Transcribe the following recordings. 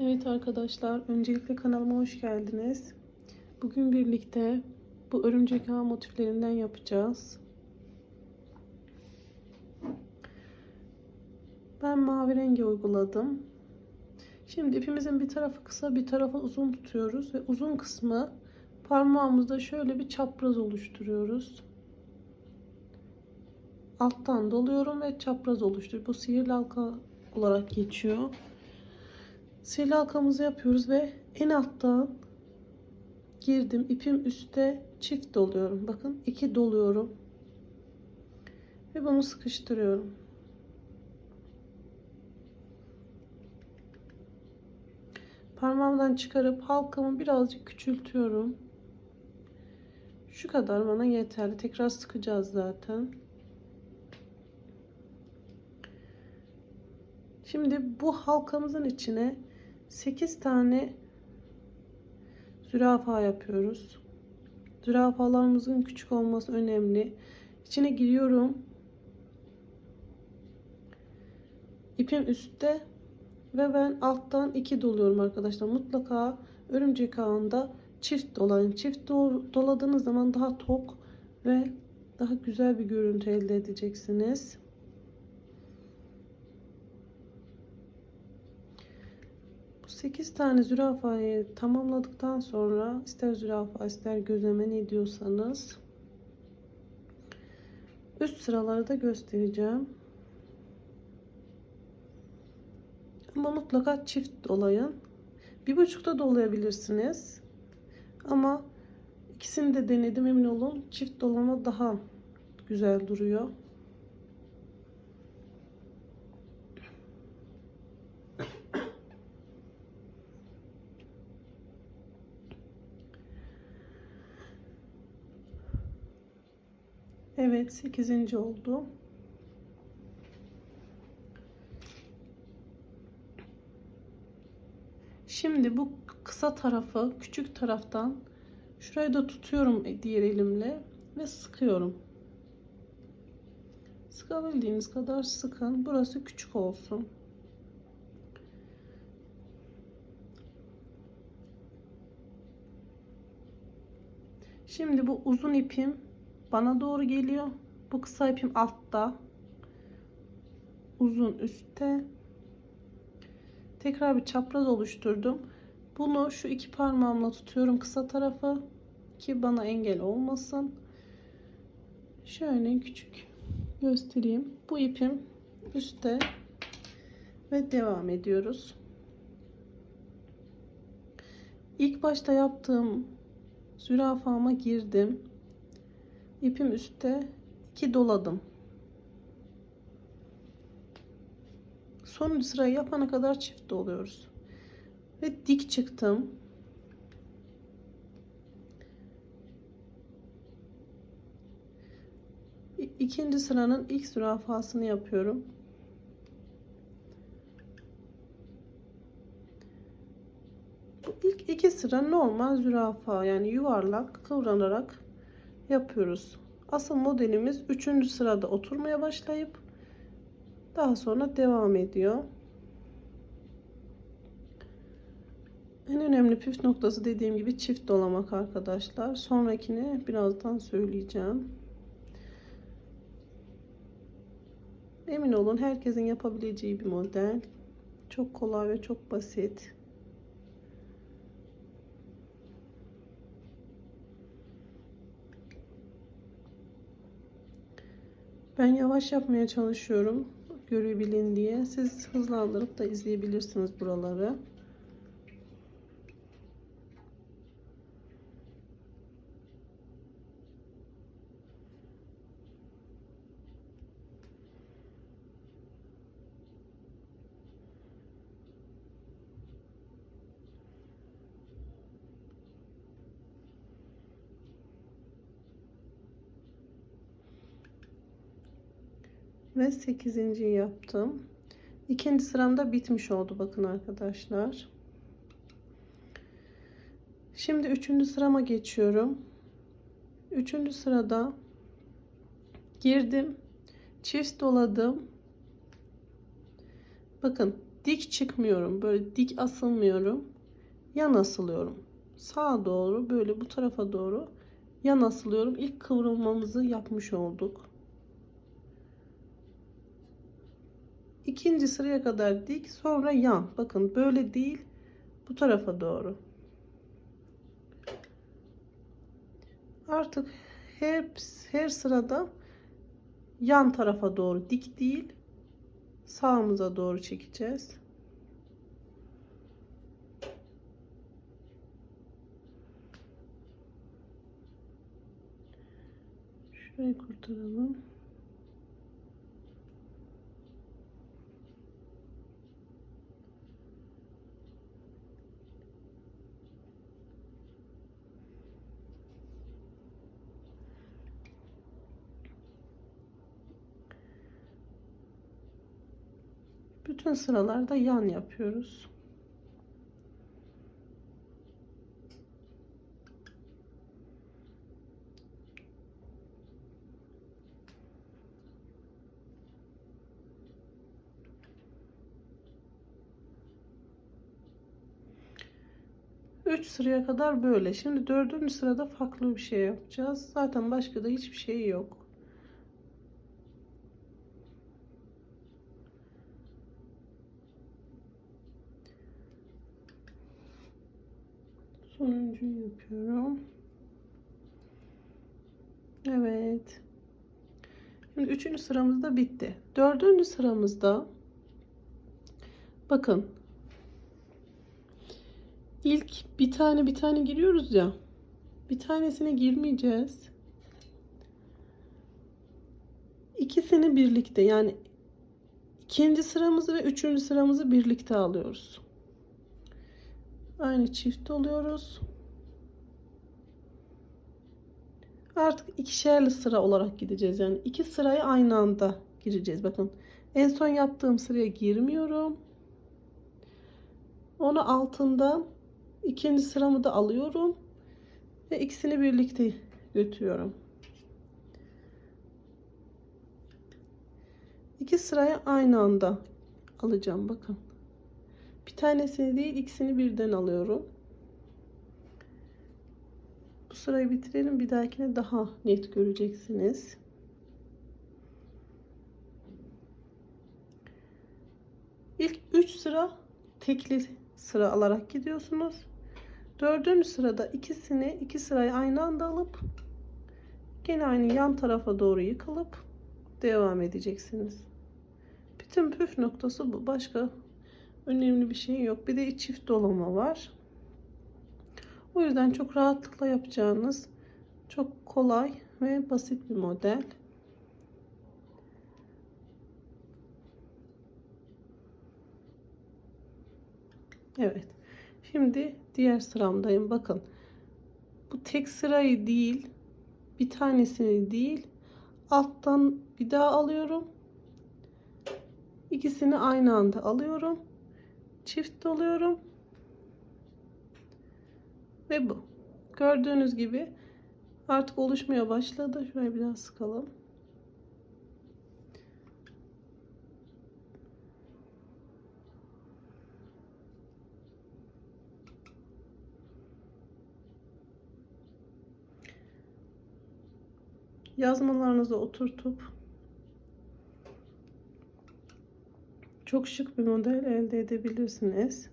Evet arkadaşlar, öncelikle kanalıma hoş geldiniz. Bugün birlikte bu örümcek ağ motiflerinden yapacağız. Ben mavi rengi uyguladım. Şimdi ipimizin bir tarafı kısa, bir tarafı uzun tutuyoruz ve uzun kısmı parmağımızda şöyle bir çapraz oluşturuyoruz. Alttan doluyorum ve çapraz oluşturuyorum. Bu sihirli halka olarak geçiyor. Sihirli halkamızı yapıyoruz ve en alttan girdim. ipim üstte çift doluyorum. Bakın iki doluyorum. Ve bunu sıkıştırıyorum. Parmağımdan çıkarıp halkamı birazcık küçültüyorum. Şu kadar bana yeterli. Tekrar sıkacağız zaten. Şimdi bu halkamızın içine 8 tane zürafa yapıyoruz. Zürafalarımızın küçük olması önemli. İçine giriyorum. İpim üstte ve ben alttan iki doluyorum arkadaşlar. Mutlaka örümcek ağında çift dolayın. Çift doladığınız zaman daha tok ve daha güzel bir görüntü elde edeceksiniz. 8 tane zürafayı tamamladıktan sonra ister zürafa ister gözleme ne diyorsanız üst sıraları da göstereceğim. Ama mutlaka çift dolayın. Bir buçukta dolayabilirsiniz. Ama ikisini de denedim emin olun. Çift dolama daha güzel duruyor. Evet 8. oldu. Şimdi bu kısa tarafı küçük taraftan şurayı da tutuyorum diğer elimle ve sıkıyorum. Sıkabildiğiniz kadar sıkın. Burası küçük olsun. Şimdi bu uzun ipim bana doğru geliyor. Bu kısa ipim altta. Uzun üstte. Tekrar bir çapraz oluşturdum. Bunu şu iki parmağımla tutuyorum kısa tarafı ki bana engel olmasın. Şöyle küçük göstereyim. Bu ipim üstte ve devam ediyoruz. İlk başta yaptığım zürafama girdim. İpim üstte iki doladım. Son sırayı yapana kadar çift doluyoruz. Ve dik çıktım. İkinci sıranın ilk zürafasını yapıyorum. Bu ilk iki sıra normal zürafa yani yuvarlak kıvranarak yapıyoruz. Asıl modelimiz 3. sırada oturmaya başlayıp daha sonra devam ediyor. En önemli püf noktası dediğim gibi çift dolamak arkadaşlar. Sonrakini birazdan söyleyeceğim. Emin olun herkesin yapabileceği bir model. Çok kolay ve çok basit. Ben yavaş yapmaya çalışıyorum görebilin diye. Siz hızlandırıp da izleyebilirsiniz buraları. Ve 8. yaptım. İkinci sıramda bitmiş oldu bakın arkadaşlar. Şimdi üçüncü sırama geçiyorum. Üçüncü sırada girdim. Çift doladım. Bakın dik çıkmıyorum. Böyle dik asılmıyorum. Yan asılıyorum. Sağa doğru böyle bu tarafa doğru yan asılıyorum. İlk kıvrılmamızı yapmış olduk. İkinci sıraya kadar dik sonra yan. Bakın böyle değil bu tarafa doğru. Artık her, her sırada yan tarafa doğru dik değil sağımıza doğru çekeceğiz. Şurayı kurtaralım. Bütün sıralarda yan yapıyoruz. Üç sıraya kadar böyle. Şimdi dördüncü sırada farklı bir şey yapacağız. Zaten başka da hiçbir şey yok. Sonuncuyu yapıyorum. Evet. Şimdi üçüncü sıramız da bitti. Dördüncü sıramızda bakın ilk bir tane bir tane giriyoruz ya bir tanesine girmeyeceğiz. İkisini birlikte yani ikinci sıramızı ve üçüncü sıramızı birlikte alıyoruz. Aynı çift oluyoruz. Artık ikişerli sıra olarak gideceğiz. Yani iki sırayı aynı anda gireceğiz. Bakın en son yaptığım sıraya girmiyorum. Onu altından ikinci sıramı da alıyorum. Ve ikisini birlikte götürüyorum. İki sırayı aynı anda alacağım. Bakın. Bir tanesini değil ikisini birden alıyorum. Bu sırayı bitirelim. Bir dahakine daha net göreceksiniz. İlk 3 sıra tekli sıra alarak gidiyorsunuz. Dördüncü sırada ikisini iki sırayı aynı anda alıp gene aynı yan tarafa doğru yıkılıp devam edeceksiniz. Bütün püf noktası bu. Başka önemli bir şey yok. Bir de çift dolama var. O yüzden çok rahatlıkla yapacağınız çok kolay ve basit bir model. Evet. Şimdi diğer sıramdayım. Bakın. Bu tek sırayı değil, bir tanesini değil, alttan bir daha alıyorum. İkisini aynı anda alıyorum. Çift doluyorum. Ve bu. Gördüğünüz gibi artık oluşmaya başladı. Şurayı biraz sıkalım. Yazmalarınızı oturtup çok şık bir model elde edebilirsiniz.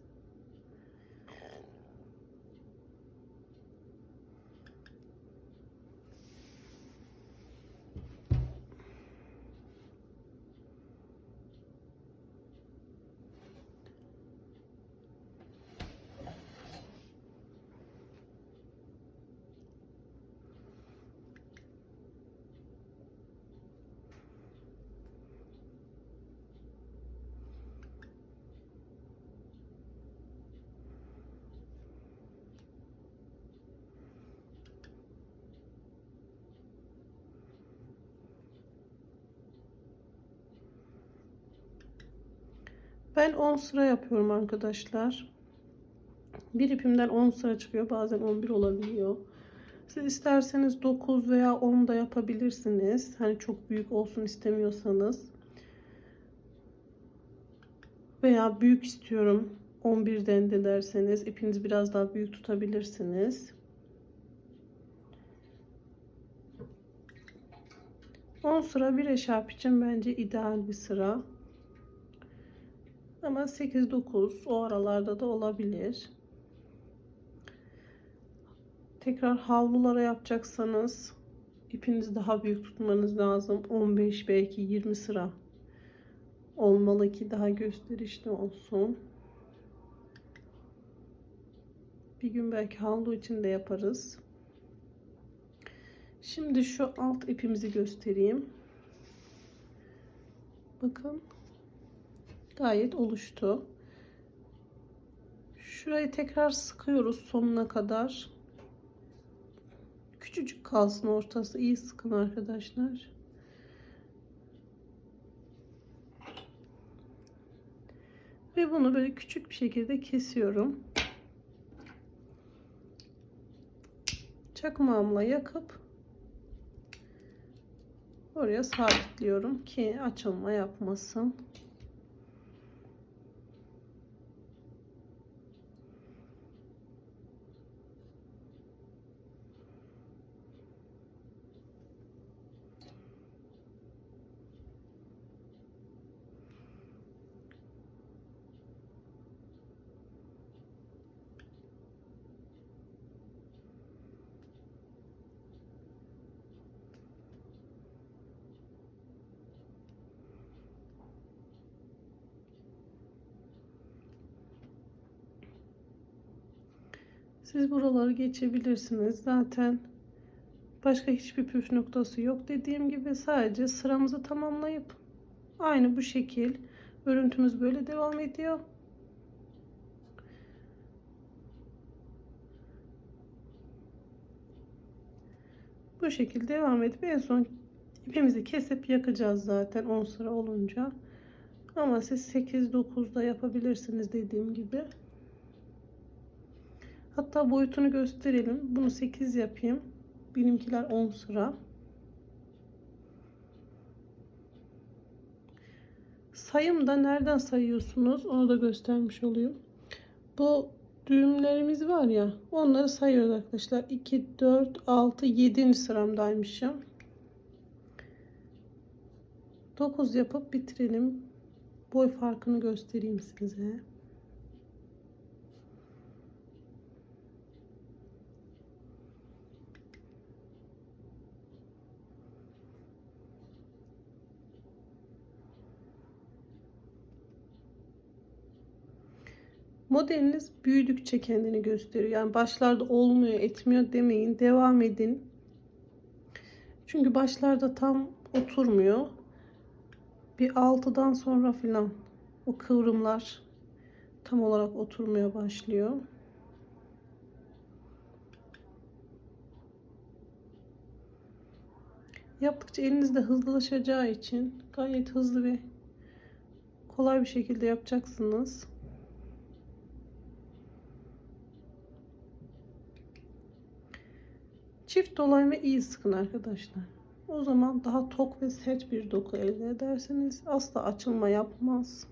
Ben 10 sıra yapıyorum arkadaşlar. Bir ipimden 10 sıra çıkıyor. Bazen 11 olabiliyor. Siz isterseniz 9 veya 10 da yapabilirsiniz. Hani çok büyük olsun istemiyorsanız. Veya büyük istiyorum 11'den de derseniz ipinizi biraz daha büyük tutabilirsiniz. 10 sıra bir eşarp için bence ideal bir sıra. Ama 8-9 o aralarda da olabilir. Tekrar havlulara yapacaksanız ipinizi daha büyük tutmanız lazım. 15 belki 20 sıra olmalı ki daha gösterişli olsun. Bir gün belki havlu için de yaparız. Şimdi şu alt ipimizi göstereyim. Bakın. Gayet oluştu. Şurayı tekrar sıkıyoruz sonuna kadar. Küçücük kalsın ortası. İyi sıkın arkadaşlar. Ve bunu böyle küçük bir şekilde kesiyorum. Çakmağımla yakıp oraya sabitliyorum ki açılma yapmasın. Siz buraları geçebilirsiniz. Zaten başka hiçbir püf noktası yok. Dediğim gibi sadece sıramızı tamamlayıp aynı bu şekil örüntümüz böyle devam ediyor. Bu şekilde devam edip en son ipimizi kesip yakacağız zaten 10 sıra olunca. Ama siz 8-9'da yapabilirsiniz dediğim gibi. Hatta boyutunu gösterelim. Bunu 8 yapayım. Benimkiler 10 sıra. Sayım da nereden sayıyorsunuz? Onu da göstermiş olayım. Bu düğümlerimiz var ya. Onları sayıyoruz arkadaşlar. 2, 4, 6, 7. sıramdaymışım. 9 yapıp bitirelim. Boy farkını göstereyim size. Modeliniz büyüdükçe kendini gösteriyor. Yani başlarda olmuyor, etmiyor demeyin. Devam edin. Çünkü başlarda tam oturmuyor. Bir 6'dan sonra filan o kıvrımlar tam olarak oturmaya başlıyor. Yaptıkça elinizde hızlılaşacağı için gayet hızlı ve kolay bir şekilde yapacaksınız. Çift dolayma iyi sıkın arkadaşlar. O zaman daha tok ve sert bir doku elde edersiniz. Asla açılma yapmaz.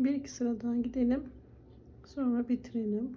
Bir iki sıradan gidelim. Sonra bitirelim.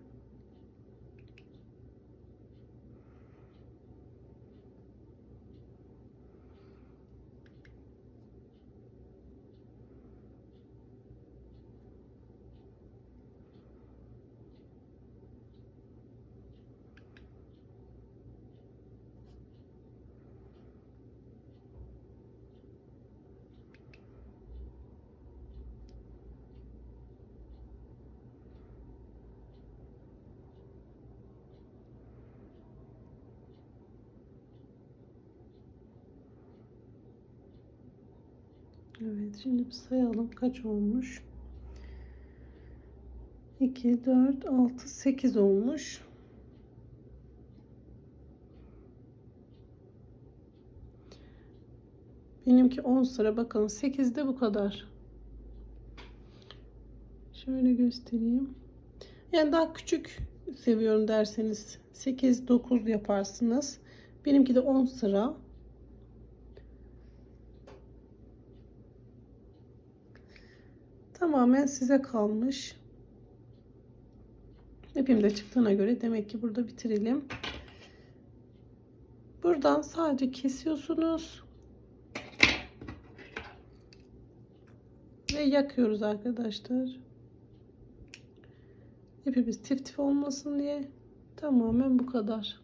Evet şimdi bir sayalım kaç olmuş. 2, 4, 6, 8 olmuş. Benimki 10 sıra bakın 8'de bu kadar. Şöyle göstereyim. Yani daha küçük seviyorum derseniz 8 9 yaparsınız. Benimki de 10 sıra. Tamamen size kalmış. İpim de çıktığına göre demek ki burada bitirelim. Buradan sadece kesiyorsunuz. Ve yakıyoruz arkadaşlar. İpimiz tif tif olmasın diye. Tamamen bu kadar.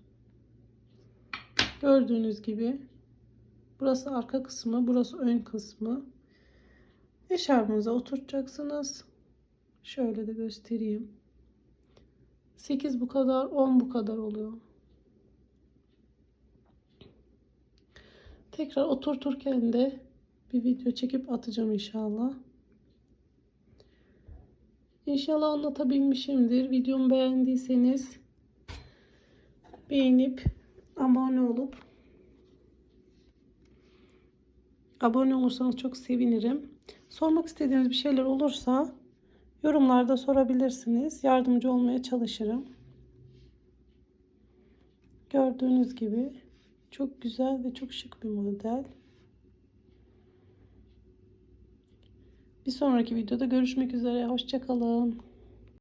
Gördüğünüz gibi. Burası arka kısmı, burası ön kısmı. Eşarbınıza oturtacaksınız. Şöyle de göstereyim. 8 bu kadar, 10 bu kadar oluyor. Tekrar oturturken de bir video çekip atacağım inşallah. İnşallah anlatabilmişimdir. Videomu beğendiyseniz beğenip abone olup abone olursanız çok sevinirim. Sormak istediğiniz bir şeyler olursa yorumlarda sorabilirsiniz. Yardımcı olmaya çalışırım. Gördüğünüz gibi çok güzel ve çok şık bir model. Bir sonraki videoda görüşmek üzere. Hoşçakalın.